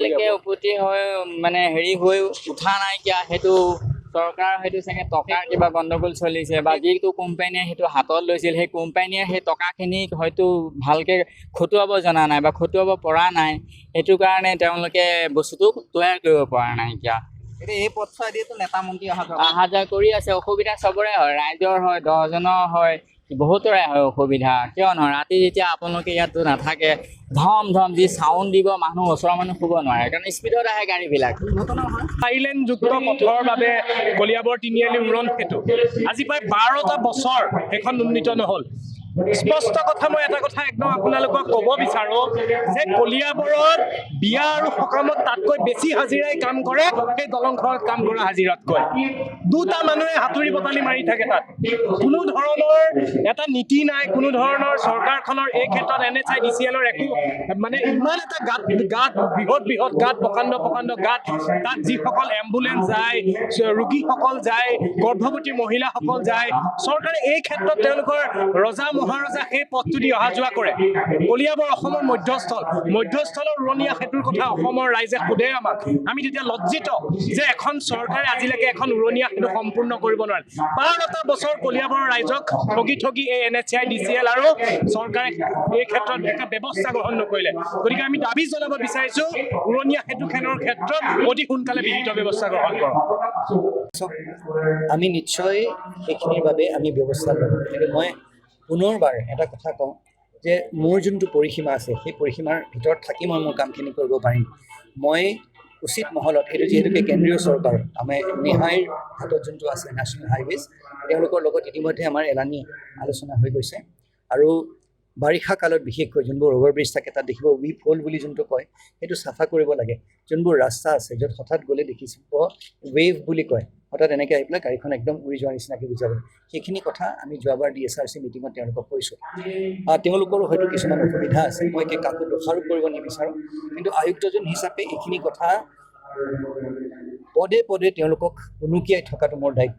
এতিয়ালৈকে উভতি হৈ মানে হেৰি হৈ উঠা নাইকিয়া সেইটো চৰকাৰ সেইটো চাগে টকাৰ কিবা গণ্ডগোল চলিছে বা যিটো কোম্পানীয়ে সেইটো হাতত লৈছিল সেই কোম্পানীয়ে সেই টকাখিনি হয়তো ভালকে খটুৱাব জনা নাই বা খটুৱাব পৰা নাই সেইটো কাৰণে তেওঁলোকে বস্তুটো তৈয়াৰ কৰিব পৰা নাইকিয়া এতিয়া এই পথছোৱাইদিতো নেতা মন্ত্ৰী অহা। অহা যোৱা কৰি আছে অসুবিধা চবৰে হয় ৰাইজৰ হয় দহজনৰ হয় বহুতৰে অসুবিধা। কিয় নহয়, ৰাতি যেতিয়া আপোনালোকে ইয়াতো নাথাকে ধম ধম যি চাউণ্ড দিব, মানুহ, ওচৰৰ মানুহ শুব নোৱাৰে, কাৰণ স্পীডত আহে গাড়ীবিলাক। চাৰিলেনযুক্ত পথৰ বাবে কলিয়াবৰ তিনিআলি উৰণ সেতু। আজি প্ৰায় বাৰটা বছৰ সেইখন উন্নীত নহ'ল। স্পষ্ট কথা মই এটা কথা একদম আপোনালোকক ক'ব বিচাৰোঁ যে কলিয়াবৰত বিয়া আৰু সকামত তাতকৈ বেছি হাজিৰাই কাম কৰে সেই দলংখনত কাম কৰা হাজিৰাতকৈ। দুটা মানুহে হাতুৰি বটালি মাৰি থাকে তাত। কোনো ধৰণৰ এটা নীতি নাই কোনো ধৰণৰ চৰকাৰখনৰ এই ক্ষেত্ৰত N H I D C এলৰ একো মানে ইমান এটা গাত গাত বৃহৎ বৃহৎ গাত প্ৰকাণ্ড প্ৰকাণ্ড গাত তাত যিসকল এম্বুলেঞ্চ যায় ৰোগীসকল যায় গৰ্ভৱতী মহিলাসকল যায় চৰকাৰে এই ক্ষেত্ৰত তেওঁলোকৰ ৰজা মহাৰজা সেই পথটো দি অহা যোৱা কৰে কলিয়াবৰ অসমৰ মধ্যস্থল। মধ্যস্থলৰ উৰণীয়া সেতুৰ কথা অসমৰ ৰাইজে সোধে আমাক। আমি তেতিয়া লজ্জিত যে এখন চৰকাৰে আজিলৈকে এখন উৰণীয়া সেতু সম্পূৰ্ণ কৰিব নোৱাৰে। বাৰটা বছৰ কলিয়াবৰৰ ৰাইজক ঠগি ঠগি এই N H I D C L আৰু চৰকাৰে এই ক্ষেত্ৰত এটা ব্যৱস্থা গ্ৰহণ নকৰিলে। গতিকে আমি দাবি জনাব বিচাৰিছো, উৰণীয়া সেতুখনৰ ক্ষেত্ৰত অতি সোনকালে বিহিত ব্যৱস্থা গ্ৰহণ কৰক। আমি নিশ্চয় সেইখিনিৰ বাবে আমি ব্যৱস্থা ল'ম মই পুনৰবাৰ এটা কথা কওঁ যে মোৰ যোনটো পৰিসীমা আছে সেই পৰিসীমাৰ ভিতৰত থাকি মই মোৰ কামখিনি কৰিব পাৰিম। মই উচিত মহলত এইটো যিহেতুকে কেন্দ্ৰীয় চৰকাৰ আমাৰ নেহাইৰ হাতত যোনটো আছে নেশ্যনেল হাইৱেজ তেওঁলোকৰ লগত ইতিমধ্যে আমাৰ এলানি আলোচনা হৈ গৈছে। আৰু বাৰিষা কালত বিশেষকৈ যোনবোৰ অভাৰ ব্ৰিজ থাকে তাত দেখিব উইপ হ'ল বুলি যোনটো কয় সেইটো চাফা কৰিব লাগে। যোনবোৰ ৰাস্তা আছে য'ত হঠাৎ গ'লে দেখিছোঁ ৱেভ বুলি কয় হঠাৎ এনেকৈ আহি পেলাই গাড়ীখন একদম উৰি যোৱাৰ নিচিনাকৈ বুজাব। সেইখিনি কথা আমি যোৱাবাৰ ডি এছ আৰ চি মিটিঙত তেওঁলোকক কৈছোঁ। তেওঁলোকৰো হয়তো কিছুমান অসুবিধা আছে। মই কাকো দোষাৰোপ কৰিব নিবিচাৰোঁ। কিন্তু আয়ুক্তজন হিচাপে এইখিনি কথা পদে পদে তেওঁলোকক উনুকিয়াই থকাটো মোৰ দায়িত্ব।